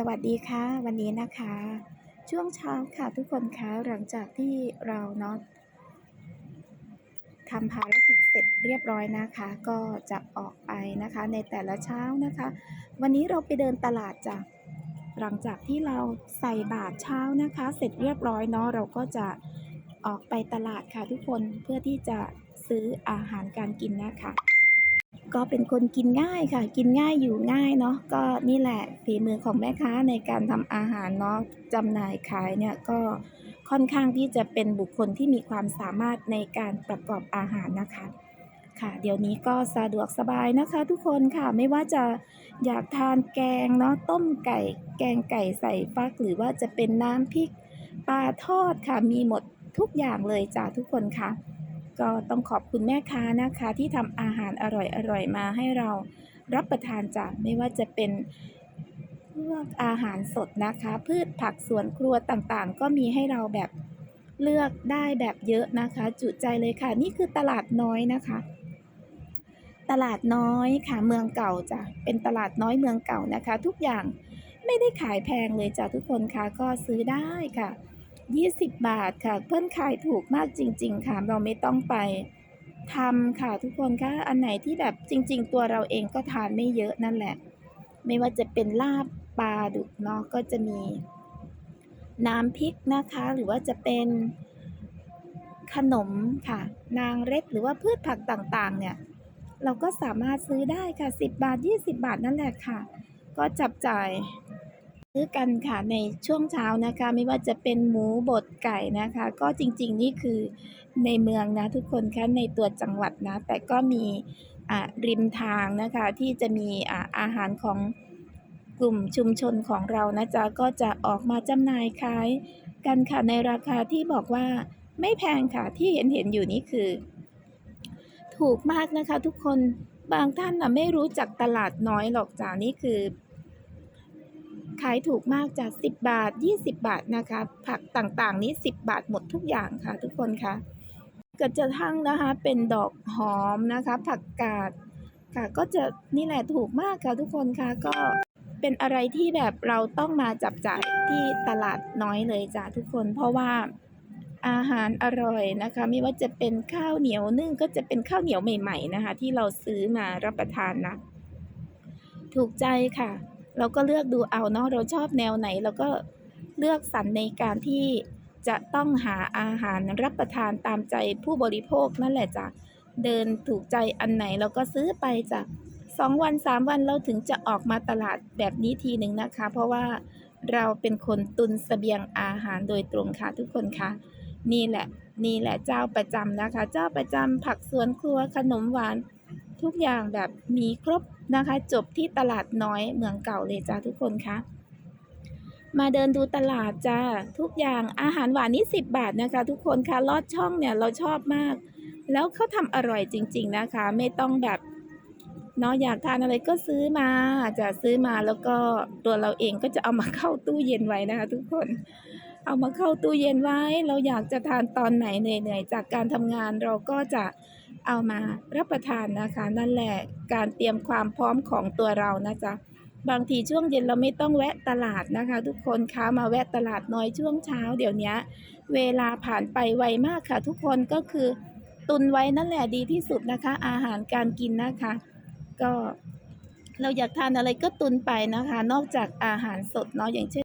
สวัสดีค่ะ วันนี้นะคะ ช่วงเช้าค่ะทุกคนคะหลังจากที่เราเนาะทำภารกิจเสร็จเรียบร้อยนะคะ ก็จะออกไปนะคะ ในแต่ละเช้านะคะ วันนี้เราไปเดินตลาดจ้ะหลังจากที่เราใส่บาตรเช้านะคะ เสร็จเรียบร้อยเนาะเราก็จะออกไปตลาดค่ะทุกคนเพื่อที่จะซื้ออาหารการกินนะคะ ก็เป็นคนกินง่ายค่ะ กินง่ายอยู่ง่ายเนาะก็นี่แหละฝีมือของแม่ค้าในการทำอาหารเนาะจำหน่ายขายเนี่ยก็ค่อนข้างที่จะเป็นบุคคลที่มีความสามารถในการประกอบอาหารนะคะ ค่ะ เดี๋ยวนี้ก็สะดวกสบายนะคะ ทุกคนค่ะไม่ว่าจะอยากทานแกงเนาะต้มไก่ แกงไก่ใส่ฟัก หรือว่าจะเป็นน้ำพริกปลาทอดค่ะมีหมดทุกอย่างเลยจ้าทุกคนค่ะ ก็ต้องขอบคุณแม่ค้านะคะที่ทำอาหารอร่อยๆมาให้เรารับประทานจ้ะไม่ว่าจะเป็นพวกอาหารสดนะคะ พืชผักสวนครัวต่างๆ ก็มีให้เราแบบเลือกได้แบบเยอะนะคะ จุใจเลยค่ะ นี่คือตลาดน้อยนะคะ ตลาดน้อยค่ะเมืองเก่าจ้ะเป็นตลาดน้อยเมืองเก่านะคะ ทุกอย่างไม่ได้ขายแพงเลยจ้ะทุกคนค่ะก็ซื้อได้ค่ะ 20 บาทค่ะ เพื่อนขายถูกมากจริง ๆ ค่ะเราไม่ต้องไปทำค่ะทุกคนคะอันไหนที่แบบจริง ๆ ตัวเราเองก็ทานไม่เยอะนั่นแหละ ไม่ว่าจะเป็นลาบปลาดุกเนาะก็จะมี น้ำพริกนะคะ หรือว่าจะเป็นขนมค่ะ นางเร็ดหรือว่าพืชผักต่างๆ เนี่ย เราก็สามารถซื้อได้ค่ะ 10 บาท 20 บาทนั่นแหละค่ะ ก็จับจ่ายื้อกันค่ะในช่วงเช้านะคะ ไม่ว่าจะเป็นหมูบดไก่นะคะ ก็จริงๆ นี่คือในเมืองนะทุกคนคะในตัวจังหวัดนะ แต่ก็มีอ่าริมทางนะคะ ที่จะมีอาอาหารของกลุ่มชุมชนของเรานะจ๊ะก็จะออกมาจำหน่ายขายกันค่ะในราคาที่บอกว่าไม่แพงค่ะที่เห็นเห็นอยู่นี่คือ ถูกมากนะคะ ทุกคนบางท่านนะไม่รู้จักตลาดน้อยหรอกจ้านี่คือ ขายถูกมากจาก10 บาท 20 บาทนะคะ ผักต่างๆนี้ 10 บาทหมดทุกอย่างค่ะ ทุกคนคะเกิดจะทั้งนะคะเป็นดอกหอมนะคะ ผักกาดค่ะ ก็จะนี่แหละถูกมากค่ะทุกคนคะก็เป็นอะไรที่แบบเราต้องมาจับจ่ายที่ตลาดน้อยเลยจ้ะทุกคนเพราะว่าอาหารอร่อยนะคะ ไม่ว่าจะเป็นข้าวเหนียวนึ่งก็จะเป็นข้าวเหนียวใหม่ ๆนะคะ ที่เราซื้อมารับประทานนะ ถูกใจค่ะ เราก็เลือกดูเอาเนาะเราชอบแนวไหนเราก็เลือกสรรในการที่จะต้องหาอาหารรับประทานตามใจผู้บริโภคนั่นแหละจ้ะเดินถูกใจอันไหนเราก็ซื้อไปจ้ะสองวันสามวันเราถึงจะออกมาตลาดแบบนี้ทีหนึ่งนะคะ เพราะว่าเราเป็นคนตุนเสบียงอาหารโดยตรงค่ะทุกคนคะนี่แหละ นี่แหละเจ้าประจำนะคะ เจ้าประจำผักสวนครัวขนมหวาน ทุกอย่างแบบมีครบนะคะ จบที่ตลาดน้อยเมืองเก่าเลยจ้าทุกคนคะมาเดินดูตลาดจ้าทุกอย่างอาหารหวานนี่สิบบาทนะคะ ทุกคนคะลอดช่องเนี่ยเราชอบมาก แล้วเขาทำอร่อยจริง ๆนะคะ ไม่ต้องแบบเนาะอยากทานอะไรก็ซื้อมาจะซื้อมาแล้วก็ตัวเราเองก็จะเอามาเข้าตู้เย็นไว้นะคะ ทุกคน เอามาเข้าตู้เย็นไว้ เราอยากจะทานตอนไหนเหนื่อยๆจากการทำงานเราก็จะ เอามารับประทานนะคะ นั่นแหละการเตรียมความพร้อมของตัวเรานะจ๊ะบางทีช่วงเย็นเราไม่ต้องแวะตลาดนะคะ ทุกคนคะมาแวะตลาดน้อยช่วงเช้าเดี๋ยวนี้เวลาผ่านไปไวมากค่ะ ทุกคนก็คือตุนไว้นั่นแหละดีที่สุดนะคะ อาหารการกินนะคะ ก็เราอยากทานอะไรก็ตุนไปนะคะ นอกจากอาหารสดเนาะอย่างเช่น